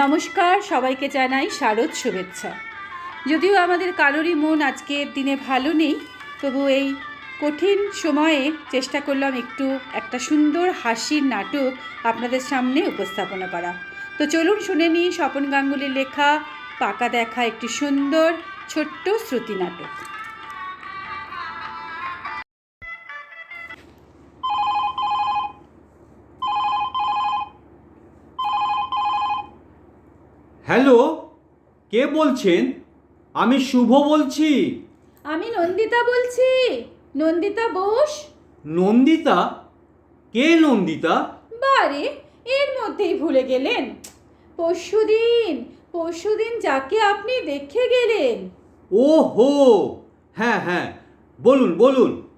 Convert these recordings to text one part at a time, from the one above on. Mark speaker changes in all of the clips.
Speaker 1: নমস্কার, সবাইকে জানাই শারদ শুভেচ্ছা। যদিও আমাদের কারোরই মন আজকের দিনে ভালো নেই, তবু এই কঠিন সময়ে চেষ্টা করলাম একটু একটা সুন্দর হাসির নাটক আপনাদের সামনে উপস্থাপনা করা। তো চলুন শুনে নিই স্বপন গাঙ্গুলির লেখা, পাকা দেখা একটি সুন্দর ছোট্ট শ্রুতি নাটক।
Speaker 2: হ্যালো কে বলছেন? আমি শুভ বলছি।
Speaker 1: আমি নন্দিতা বলছি। নন্দিতা বোস।
Speaker 2: নন্দিতা? কে নন্দিতা?
Speaker 1: বারে এর মধ্যেই ভুলে গেলেন। পরশুদিন পরশুদিন যাকে আপনি দেখে গেলেন।
Speaker 2: ও হো হ্যাঁ হ্যাঁ বলুন বলুন।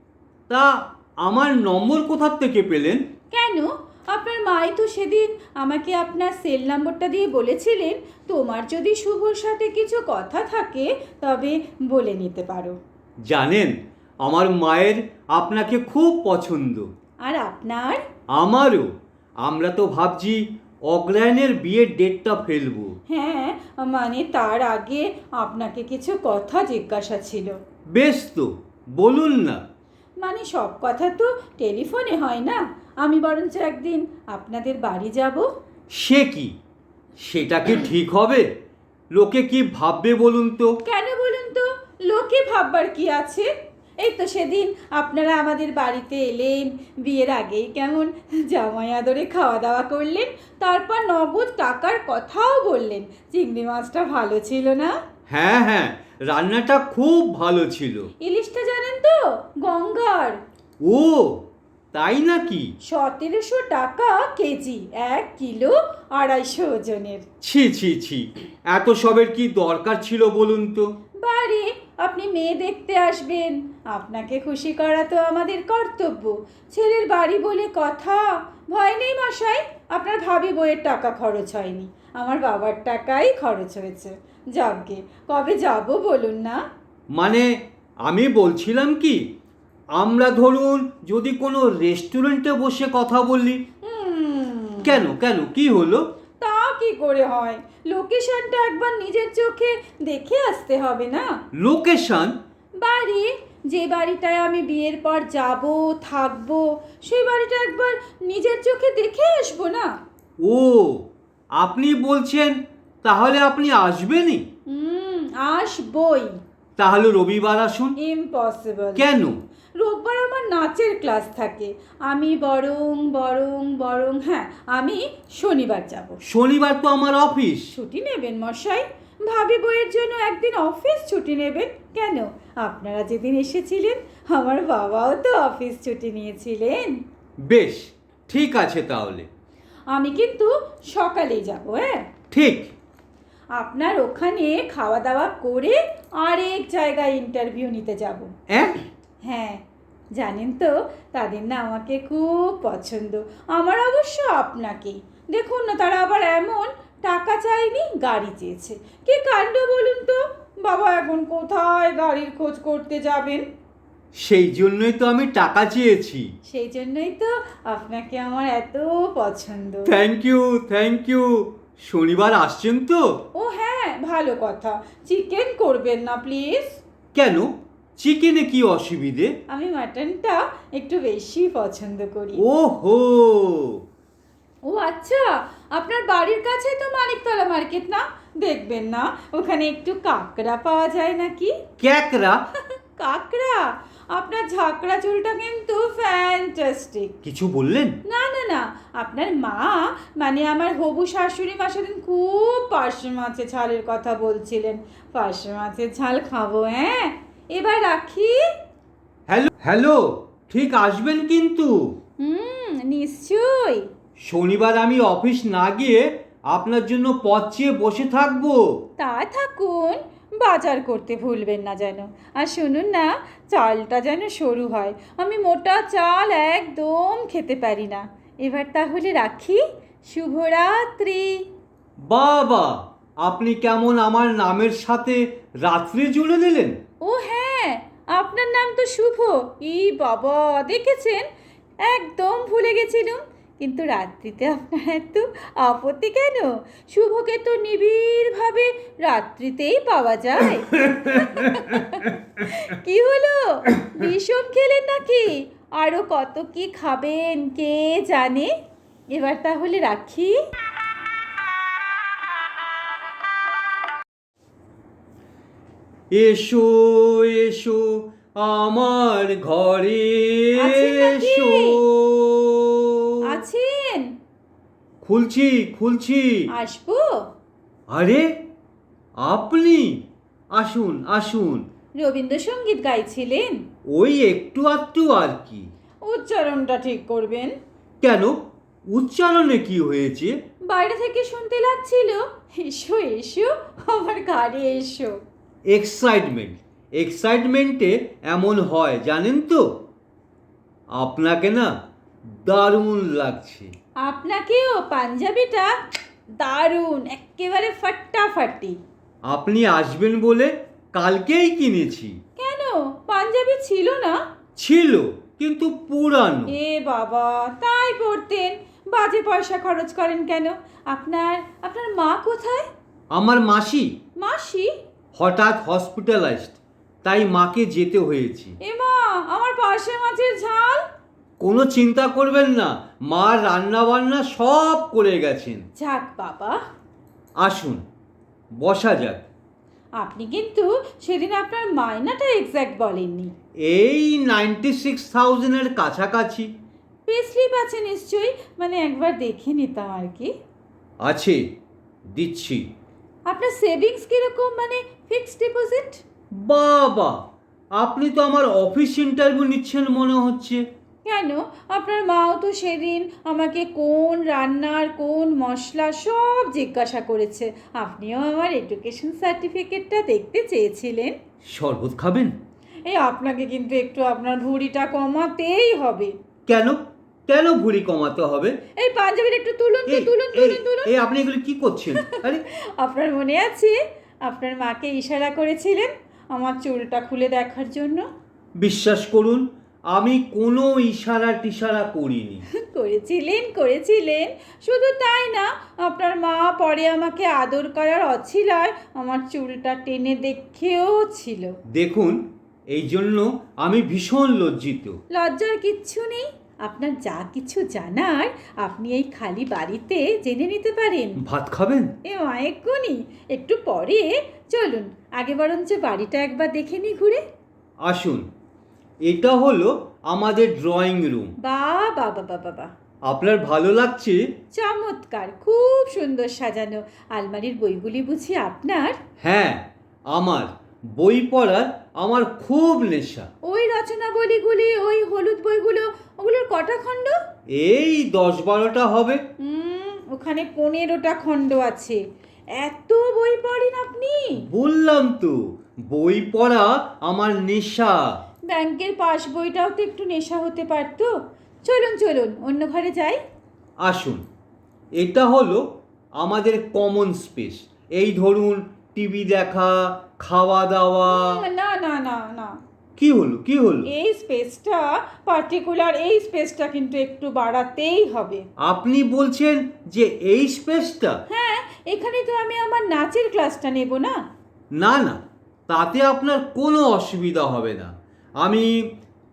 Speaker 2: তা আমার নম্বর কোথার থেকে পেলেন?
Speaker 1: কেন? আপনার মাই তো সেদিন আমাকে আপনার সেল নম্বরটা দিয়ে বলেছিলেন তোমার যদি শুভর সাথে কিছু কথা থাকে তবে বলে নিতে পারো।
Speaker 2: জানেন আমার মায়ের আপনাকে খুব পছন্দ।
Speaker 1: আর আপনার?
Speaker 2: আমারও। আমরা তো ভাবছি অগ্রায়ণের বিয়ের ডেটটা ফেলব।
Speaker 1: হ্যাঁ মানে তার আগে আপনাকে কিছু কথা জিজ্ঞাসা ছিল।
Speaker 2: বেশ তো বলুন না।
Speaker 1: মানে সব কথা তো টেলিফোনে হয় না। আমি বরঞ্চ একদিন আপনাদের বাড়ি যাব।
Speaker 2: সে কি? সেটা কি ঠিক হবে? লোকে কি ভাববে বলুন তো?
Speaker 1: কেন বলুন তো? লোকে ভাববার কি আছে? এই তো সেদিন আপনারা আমাদের বাড়িতে এলেন বিয়ের আগেই কেমন জামাই আদরে খাওয়া দাওয়া করলেন তারপর নগদ টাকার কথাও বললেন। চিংড়ি মাছটা ভালো ছিল না?
Speaker 2: হ্যাঁ হ্যাঁ রান্নাটা খুব ভালো ছিল।
Speaker 1: ইলিশটা জানেন তো? গঙ্গার।
Speaker 2: ও তাই নাকি?
Speaker 1: সতেরোশো টাকা কেজি এক কিলো আড়াইশো ওজনের।
Speaker 2: ছি ছি ছি এত সবের কি দরকার ছিল বলুন তো?
Speaker 1: বাড়ি আপনি মেয়ে দেখতে আসবেন। আপনাকে খুশি করা তো আমাদের কর্তব্য। ছেলের বাড়ি বলে কথা। ভয় নেই মশাই আপনার ভাবি বইয়ের টাকা খরচ হয়নি। আমার বাবার টাকাই খরচ হয়েছে। যাবগে কবে যাব বলুন না?
Speaker 2: মানে আমি বলছিলাম কি আমরা ধরুন যদি কোনো রেস্টুরেন্টে বসে কথা বললি
Speaker 1: হুম,
Speaker 2: কেন কেন কি হলো?
Speaker 1: তা কি করে হয়? লোকেশনটা একবার নিজের চোখে দেখে আসতে হবে না?
Speaker 2: লোকেশন?
Speaker 1: বাড়ি যে বাড়িটায় আমি বিয়ের পর যাব থাকব সেই বাড়িটা একবার নিজের চোখে দেখে আসব না?
Speaker 2: ও আপনি বলছেন তাহলে আপনি আসবেনই?
Speaker 1: হুম আসবই।
Speaker 2: তাহলে রবিবার আসুন।
Speaker 1: ইম্পসিবল
Speaker 2: কেন?
Speaker 1: রোববার আমার নাচের ক্লাস থাকে। আমি বরং বরং বরং হ্যাঁ আমি শনিবার যাব।
Speaker 2: শনিবার তো আমার অফিস।
Speaker 1: ছুটি নেবেন মশাই? ভাবি বইয়ের জন্য একদিন অফিস ছুটি নেবেন? কেন? আপনারা যেদিন এসেছিলেন আমার বাবাও তো অফিস ছুটি নিয়েছিলেন।
Speaker 2: বেশ ঠিক আছে তাহলে।
Speaker 1: আমি কিন্তু সকালেই যাব হ্যাঁ?
Speaker 2: ঠিক।
Speaker 1: আপনার ওখানে খাওয়া দাওয়া করে আরেক জায়গায় ইন্টারভিউ নিতে যাব।
Speaker 2: হ্যাঁ
Speaker 1: হ্যাঁ জানেন তো তাদের না আমাকে খুব পছন্দ। আমার অবশ্য আপনাকেই দেখুন না তারা আবার এমন টাকা চায়নি গাড়ি চেয়েছে। কে কাণ্ড বলুন তো? বাবা এখন কোথায় গাড়ির খোঁজ করতে যাবেন?
Speaker 2: সেই জন্যই তো আমি টাকা চেয়েছি।
Speaker 1: সেই জন্যই তো আপনাকে আমার এত পছন্দ।
Speaker 2: থ্যাংক ইউ থ্যাংক ইউ শনিবার আসছেন তো?
Speaker 1: ও হ্যাঁ ভালো কথা। চিকেন করবেন না প্লিজ।
Speaker 2: কেন? চিকেনে কি অসুবিধে?
Speaker 1: আমি মাটনটা একটু বেশি পছন্দ করি।
Speaker 2: ও হো
Speaker 1: ও আচ্ছা আপনার বাড়ির কাছে তো মানিকতলা মার্কেট না? দেখবেন না ওখানে একটু কাঁকড়া পাওয়া যায় নাকি?
Speaker 2: ক্যাকরা
Speaker 1: কাঁকড়া? আপনার ঝাঁকড়া চুলটা কিন্তু ফ্যান্টাস্টিক
Speaker 2: কিছু বললেন?
Speaker 1: না না না আপনার মা মানে আমার হবু শাশুড়ি মা সেদিন খুব পার্শে মাছের ঝালের কথা বলছিলেন। পার্শে মাছের ঝাল খাব হ্যাঁ? এবার রাখি।
Speaker 2: হ্যালো হ্যালো ঠিক আসবেন কিন্তু।
Speaker 1: হুম নিশ্চয়ই।
Speaker 2: শনিবার আমি অফিস না গিয়ে আপনার জন্য পথ চেয়ে বসে থাকব।
Speaker 1: তা থাকুন বাজার করতে ভুলবেন না যেন। আর শুনুন না চালটা যেন সরু হয়। আমি মোটা চাল একদম খেতে পারি না। এবার তাহলে রাখি। শুভরাত্রি।
Speaker 2: বাবা আপনি কেমন আমার নামের সাথে রাত্রি জুড়ে দিলেন?
Speaker 1: ও হ্যাঁ আপনার নাম তো শুভ। ই বাবা দেখেছেন? একদম ভুলে গেছিলাম। কিন্তু রাত্রিতে আপনার এত আপত্তি কেন? শুভকে তো নিবিড়ভাবে রাত্রিতেই পাওয়া যায়। কি হলো? বিষম খেলেন নাকি? আরও কত কি খাবেন কে জানে? এবার তাহলে রাখি।
Speaker 2: এসো এসো আমার ঘরে এসো। খুলছি খুলছি।
Speaker 1: আসব?
Speaker 2: আরে আপনি? আসুন আসুন।
Speaker 1: রবীন্দ্রসঙ্গীত গাইছিলেন?
Speaker 2: ওই একটু আধটু আর কি।
Speaker 1: উচ্চারণটা ঠিক করবেন।
Speaker 2: কেন? উচ্চারণে কি হয়েছে?
Speaker 1: বাইরে থেকে শুনতে লাগছিল। এসো এসো আমার ঘরে এসো।
Speaker 2: এক্সাইটমেন্ট এক্সাইটমেন্টে এমন হয় জানেন তো? আপনাকে না দারুণ লাগছে।
Speaker 1: আপনাকেও পাঞ্জাবিটা দারুণ একেবারে ফাটাফাটি।
Speaker 2: আপনি আসবেন বলে কালকেই কিনেছি।
Speaker 1: কেন? পাঞ্জাবি ছিল না?
Speaker 2: ছিল কিন্তু পুরানো।
Speaker 1: এ বাবা তাই পড়তেন বাজে পয়সা খরচ করেন কেন? আপনার আপনার মা কোথায়?
Speaker 2: আমার মাসি।
Speaker 1: মাসি?
Speaker 2: হঠাৎ হসপিটালাইজড তাই মাকে যেতে হয়েছে।
Speaker 1: এ মা আমার পাশে মাছের ঝাল?
Speaker 2: কোনো চিন্তা করবেন না মা রান্না বান্না সব করে গেছেন।
Speaker 1: যাক বাবা।
Speaker 2: আসুন বসা যাক।
Speaker 1: আপনি কিন্তু সেদিন আপনার মায়নাটা এক্স্যাক্ট বলেননি।
Speaker 2: এই নাইনটি সিক্স থাউজেন্ডের কাছাকাছি।
Speaker 1: পে স্লিপ আছে নিশ্চয়ই মানে একবার দেখে নিতাম আর কি।
Speaker 2: আছে দিচ্ছি।
Speaker 1: আপনার সেভিংস কীরকম মানে ফিক্সড ডিপোজিট
Speaker 2: বাবা আপনি তো আমার অফিস ইন্টারভিউ নিচ্ছেন মনে হচ্ছে।
Speaker 1: কেন? আপনার মাও তো সেদিন আমাকে কোন রান্নার কোন মশলা সব জিজ্ঞাসা করেছে। আপনিও আমার এডুকেশন সার্টিফিকেটটা দেখতে চেয়েছিলেন।
Speaker 2: শরবত খাবেন?
Speaker 1: এই আপনাকে কিন্তু একটু আপনার ভুঁড়িটা কমাতেই হবে।
Speaker 2: কেন? কেন ভুঁড়ি কমাতে হবে?
Speaker 1: এই পাঞ্জাবির একটু তুলুন তো
Speaker 2: এই
Speaker 1: তুলুন
Speaker 2: এই
Speaker 1: তুলুন তুলুন।
Speaker 2: এই আপনি এগুলো কি করছেন? আরে
Speaker 1: আপনার মনে আছে? আপনার মাকে ইশারা করেছিলেন আমার চুলটা খুলে দেখার জন্য?
Speaker 2: বিশ্বাস করুন আমি কোনো ইশারা টিশারা করিনি।
Speaker 1: করেছিলেন করেছিলেন। শুধু তাই না আপনার মা পরে আমাকে আদর করার অছিলায় আমার চুলটা টেনে দেখেও ছিল।
Speaker 2: দেখুন এই জন্য আমি ভীষণ লজ্জিত।
Speaker 1: লজ্জার কিচ্ছু নেই। আপনার যা কিছু জানার আপনি এই খালি বাড়িতে জেনে নিতে পারেন।
Speaker 2: ভাত খাবেন?
Speaker 1: এ মায়েক্ষুনি একটু পরে চলুন আগে বরঞ্চ বাড়িটা একবার দেখে নি ঘুরে।
Speaker 2: আসুন। এটা হলো আমাদের ড্রয়িং রুম
Speaker 1: বা বাবা বাবা বা।
Speaker 2: আপনার ভালো লাগছে?
Speaker 1: চমৎকার খুব সুন্দর সাজানো। আলমারির বইগুলি বুঝি আপনার?
Speaker 2: হ্যাঁ আমার। বই পড়ার আমার খুব নেশা।
Speaker 1: ওই রচনাবলীগুলি ওই হলুদ বইগুলো ওগুলোর কটা খণ্ড?
Speaker 2: এই দশ বারোটা হবে।
Speaker 1: হুম ওখানে পনেরোটা খণ্ড আছে। এত বই পড়েন আপনি?
Speaker 2: বললাম তো বই পড়া আমার নেশা।
Speaker 1: ব্যাংকের পাস বইটাও তো একটু নেশা হতে পারতো। চলুন চলুন অন্য ঘরে যাই।
Speaker 2: আসুন। এটা হলো আমাদের কমন স্পেস এই ধরুন টিভি দেখা খাওয়া দাওয়া
Speaker 1: না না না না।
Speaker 2: কি হলো কি হলো?
Speaker 1: এই স্পেসটা পার্টিকুলার এই স্পেসটা কিন্তু একটু বাড়াতেই হবে।
Speaker 2: আপনি বলছেন যে এই স্পেসটা
Speaker 1: হ্যাঁ এখানে তো আমি আমার নাচের ক্লাসটা নেব না।
Speaker 2: না না তাতে আপনার কোনো অসুবিধা হবে না। আমি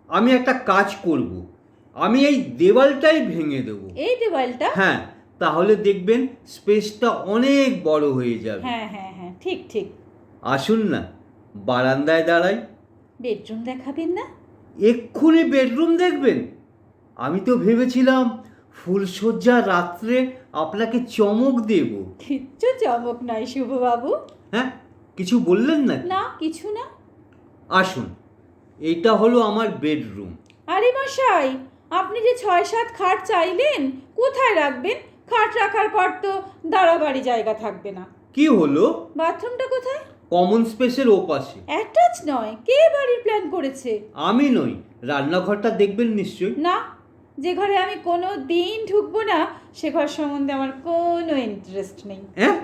Speaker 2: আমি একটা কাজ করব। আমি এই দেওয়ালটাই ভেঙে দেবো।
Speaker 1: এই দেওয়ালটা?
Speaker 2: হ্যাঁ তাহলে দেখবেন স্পেসটা অনেক বড় হয়ে যাবে।
Speaker 1: হ্যাঁ হ্যাঁ হ্যাঁ ঠিক ঠিক।
Speaker 2: আসুন না বারান্দায় দাঁড়াই।
Speaker 1: বেডরুম দেখাবেন না?
Speaker 2: এক্ষুনি বেডরুম দেখবেন। আমি তো ভেবেছিলাম ফুলশয্যা রাত্রে আপনাকে চমক দেব।
Speaker 1: কিচ্ছু চমক নয় শুভবাবু।
Speaker 2: হ্যাঁ কিছু বললেন না
Speaker 1: না কিছু না।
Speaker 2: আসুন। এটা হলো আমার বেডরুম।
Speaker 1: আরে মশাই আপনি যে ছয় সাত খাট চাইলেন কোথায় রাখবেন? খাট রাখার পর তো দাঁড়াবাড়ি জায়গা থাকবে না।
Speaker 2: কি হলো?
Speaker 1: বাথরুমটা কোথায়?
Speaker 2: কমন স্পেসের ওপাশে।
Speaker 1: অ্যাটাচ নয় কে বাড়ির প্ল্যান করেছে?
Speaker 2: আমি নই রান্নাঘরটা দেখবেন নিশ্চয়ই।
Speaker 1: না যে ঘরে আমি কোনো দিন ঢুকবো না সে ঘর সম্বন্ধে আমার কোনো ইন্টারেস্ট নেই।
Speaker 2: হ্যাঁ?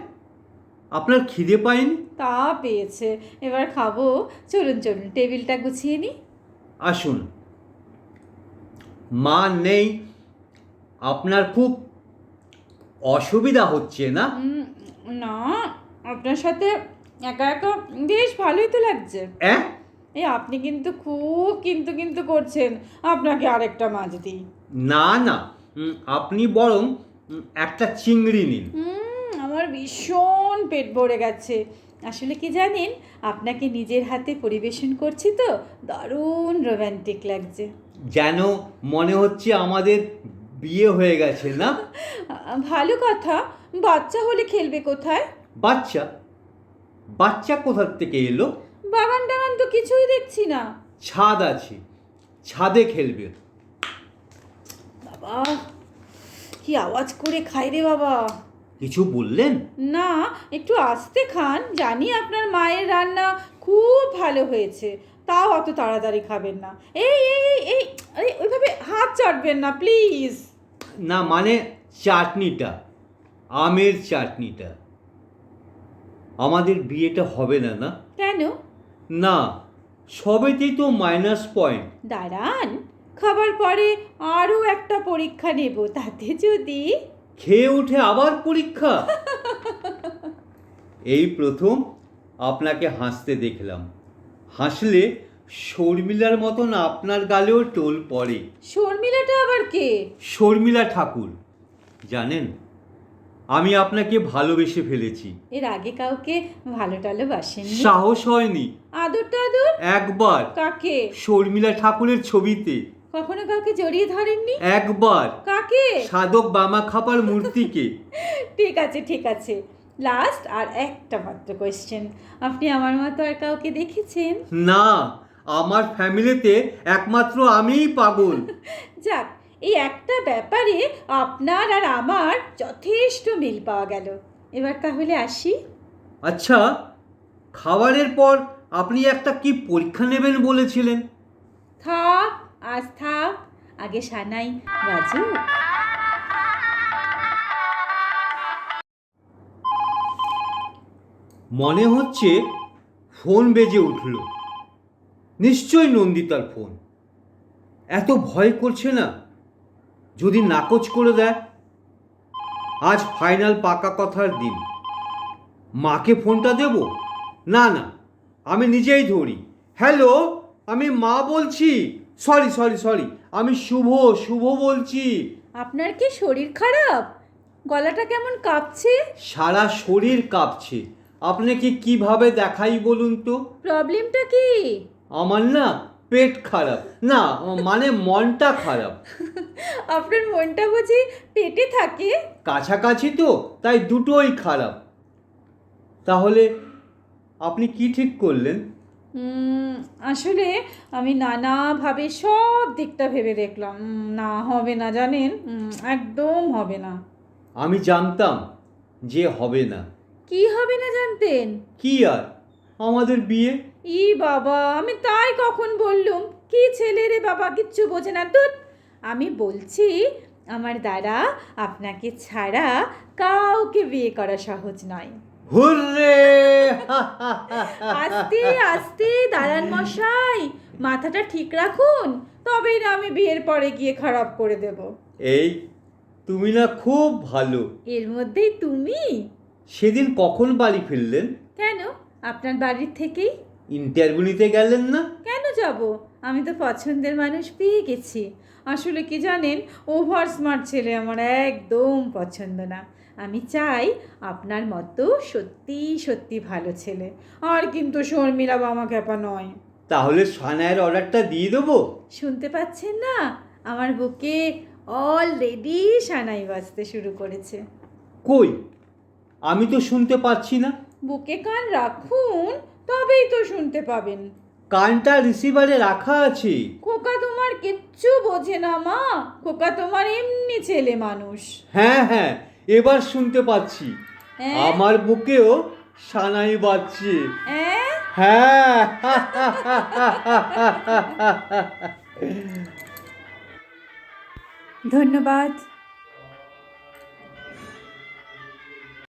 Speaker 2: আপনার খিদে পায়নি
Speaker 1: তা পেয়েছে। এবার খাব। চলুন চলুন টেবিলটা গুছিয়ে নিই
Speaker 2: আসুন। মা নেই আপনার খুব অসুবিধা হচ্ছে না?
Speaker 1: না আপনার সাথে একা একা বেশ ভালোই তো লাগছে। এই আপনি কিন্তু খুব কিন্তু কিন্তু করছেন। আপনাকে আরেকটা মাছ দিই।
Speaker 2: না না আপনি বরং একটা চিংড়ি নিন।
Speaker 1: হুম আমার ভীষণ পেট ভরে গেছে। আসলে কি জানেন আপনাকে নিজের হাতে পরিবেশন করছি তো দারুণ রোম্যান্টিক লাগছে।
Speaker 2: যেন মনে হচ্ছে আমাদের বিয়ে হয়ে গেছে না?
Speaker 1: ভালো কথা বাচ্চা হলে খেলবে কোথায়?
Speaker 2: বাচ্চা? বাচ্চা কোথার থেকে এলো?
Speaker 1: বাগান টাগান তো কিছুই দেখছি না।
Speaker 2: ছাদ আছে ছাদে খেলবে।
Speaker 1: বাবা কি আওয়াজ করে খাই রে বাবা।
Speaker 2: কিছু বললেন?
Speaker 1: না একটু আস্তে খান জানি আপনার মায়ের রান্না খুব ভালো হয়েছে তাও অত তাড়াতাড়ি খাবেন না। এই এই এই এই ওইভাবে হাত চাটবেন না প্লিজ।
Speaker 2: না মানে চাটনিটা আমের চাটনিটা। আমাদের বিয়েটা হবে না না?
Speaker 1: কেন?
Speaker 2: না সবেতেই তো মাইনাস পয়েন্ট
Speaker 1: দাঁড়ান খাবার পরে আরও একটা পরীক্ষা নেব তাতে যদি
Speaker 2: খেয়ে উঠে আবার পরীক্ষা। এই প্রথম আপনাকে হাসতে দেখলাম। হাসলে শর্মিলার মতন আপনার গালেও টোল পড়ে।
Speaker 1: শর্মিলাটা আবার কে?
Speaker 2: শর্মিলা ঠাকুর। জানেন আমি আপনাকে ভালোবেসে ফেলেছি।
Speaker 1: এর আগে কাউকে ভালো টালো বাসেননি?
Speaker 2: সাহস হয়নি।
Speaker 1: আদর টাদর?
Speaker 2: একবার।
Speaker 1: কাকে?
Speaker 2: শর্মিলা ঠাকুরের ছবিতে।
Speaker 1: কখনো কাউকে জড়িয়ে ধরেননি?
Speaker 2: একবার।
Speaker 1: কাকে?
Speaker 2: সাধক বামা খাপার মূর্তিকে।
Speaker 1: ঠিক আছে ঠিক আছে। লাস্ট আর একটা মাত্র কোয়েশ্চেন আপনি আমার মতো আর কাউকে দেখেছেন?
Speaker 2: না আমার ফ্যামিলিতে একমাত্র আমিই পাগল।
Speaker 1: যাক এই একটা ব্যাপারে আপনার আর আমার যথেষ্ট মিল পাওয়া গেল। এবার তাহলে আসি।
Speaker 2: আচ্ছা খাবারের পর আপনি একটা কি পরীক্ষা নেবেন বলেছিলেন?
Speaker 1: থাক আজ আগে সানাই বাজু
Speaker 2: মনে হচ্ছে ফোন বেজে উঠল। নিশ্চয়ই নন্দিতার ফোন। এত ভয় করছে না, যদি নাকচ করে দেয়। আজ ফাইনাল পাকা কথার দিন। মাকে ফোনটা দেব? না না, আমি নিজেই ধরি। হ্যালো, আমি মা বলছি। সরি সরি সরি আমি শুভ শুভ বলছি।
Speaker 1: আপনার কি শরীর খারাপ? গলাটা কেমন কাঁপছে?
Speaker 2: সারা শরীর কাঁপছে। আপনাকে কীভাবে দেখাই বলুন তো?
Speaker 1: প্রবলেমটা কি?
Speaker 2: আমার না পেট খারাপ। না মানে মনটা খারাপ।
Speaker 1: আপনার মনটা বুঝি পেটে থাকে?
Speaker 2: কাছাকাছি তো তাই দুটোই খারাপ। তাহলে আপনি কি ঠিক করলেন?
Speaker 1: আসলে আমি নানাভাবে সব দিকটা ভেবে দেখলাম। না হবে না জানেন? একদম হবে না।
Speaker 2: আমি জানতাম যে হবে না।
Speaker 1: কি হবে না জানতেন?
Speaker 2: কি আর? আমাদের বিয়ে?
Speaker 1: ই বাবা আমি তাই কখন বললুম? কি ছেলে রে বাবা কিচ্ছু বোঝে না। দুধ আমি বলছি আমার দ্বারা আপনাকে ছাড়া কাউকে বিয়ে করা সহজ নয়।
Speaker 2: হুররে!
Speaker 1: আস্তে আস্তে দালান মশাই। মাথাটা ঠিক রাখুন তবেই না আমি বিয়ের পরে গিয়ে খারাপ করে দেব।
Speaker 2: এই তুমি না খুব ভালো।
Speaker 1: এর মধ্যেই তুমি?
Speaker 2: সেদিন কখন বাড়ি ফিরলেন?
Speaker 1: কেন? আপনার বাড়ির থেকেই?
Speaker 2: ইন্টারভিউ নিতে গেলেন না?
Speaker 1: কেন যাব? আমি তো পছন্দের মানুষ পেয়ে গেছি। আসলে কি জানেন ওভার স্মার্ট ছেলে আমার একদম পছন্দ না। আমি চাই আপনার মতো সত্যি সত্যি ভালো ছেলে। আর কিন্তু শর্মিলা বামা ক্যাপা নয়।
Speaker 2: তাহলে সানায়ের অর্ডারটা দিয়ে দেবো?
Speaker 1: শুনতে পাচ্ছেন না? আমার বুকে অলরেডি সানাই বাজতে শুরু করেছে।
Speaker 2: কই? আমি তো শুনতে পাচ্ছি না।
Speaker 1: বুকে কান রাখুন তবেই তো শুনতে পাবেন।
Speaker 2: কানটা রিসিভারে রাখা আছে।
Speaker 1: খোকা তোমার কিচ্ছু বোঝে না মা। খোকা তোমার এমনি ছেলে মানুষ।
Speaker 2: হ্যাঁ হ্যাঁ। এবার শুনতে পাচ্ছি? আমার বুকেও সানাই বাজছে।
Speaker 1: হ্যাঁ
Speaker 2: হ্যাঁ।
Speaker 1: ধন্যবাদ।